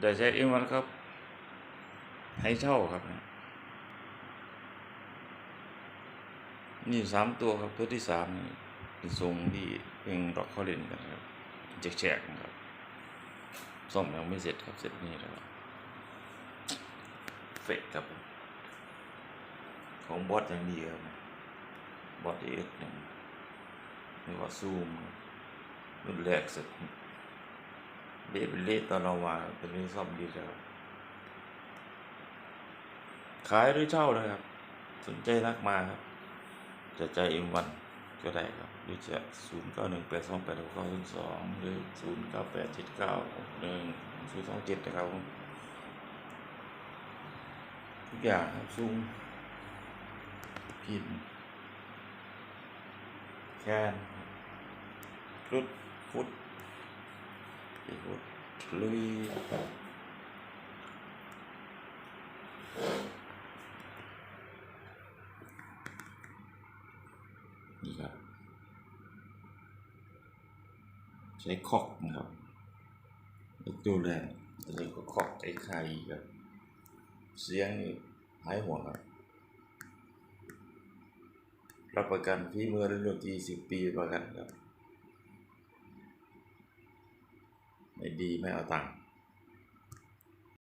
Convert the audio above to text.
ได้ใช้เอ็มวันครับ ให้เช่าครับ นี่สามตัวครับ ตัวที่สามนี่เป็นทรงที่เพลงร็อกเขาเล่นกันครับแจกๆนะครับซ่อมยังไม่เสร็จครับ เสร็จนี่แล้วครับเฟกครับ ของบอสอย่างดีครับบอสเอสหนึ่งไม่ว่าซูมรุ่นแรกสุด เบสเป็นเลสตอนเรามาเป็นเลสซ่อมดีแล้ว ขายหรือเช่าเลยครับ สนใจนักมาครับ จะใจเอ็มวันก็ได้ครับหรือจะศูนย์เก้าหนึ่งแปดสองแปดหกเก้าสองหรือศูนย์เก้าแปดเจ็ดเก้าหนึ่งศูนย์สองเจ็ดนะครับทุกอย่างครับซุ้มพินแคนรุดฟุตอีกฟุต ลุยนี่ครับ ใช้คอกนะครับอีกตัวแรกจะเรียกว่าคอกไอ้ไข่ครับ เสียงหายห่วงครับ รับประกันพี่มือเรื่องดนตรีสิบปีประกันครับ ไม่ดีไม่เอาตังค์